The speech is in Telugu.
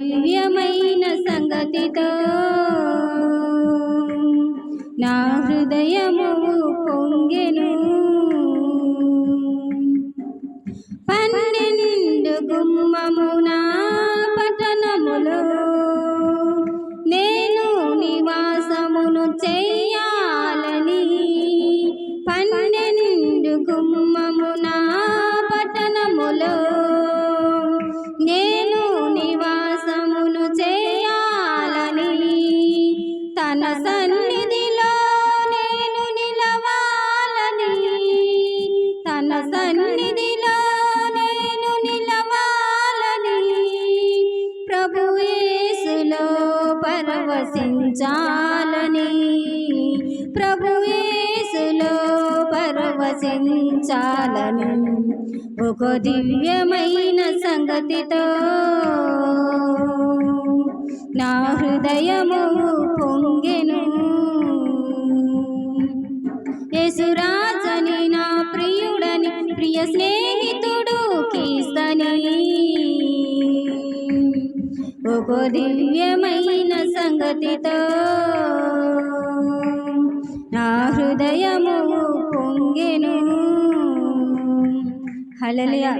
దివ్యమైన సంగతితో నా హృదయము పొంగెను. పన్నెండు గుమ్మమున పట్టణములో నేను నివాసమును చెయ్యాలని పన్నెండు గుమ్మమున పట్టణములో తన సన్నిధిలో నేను నిలవాలని తన సన్నిధిలో నేను నిలవాలని ప్రభు యేసులో పరవశించాలని ప్రభు యేసులో పరవశించాలని ఒక దివ్యమైన సంగతితో నా హృదయము స్నేహితుడు కీస్తని ఒక దివ్యమైన సంగతితో నా హృదయము పొంగెను. హలలియా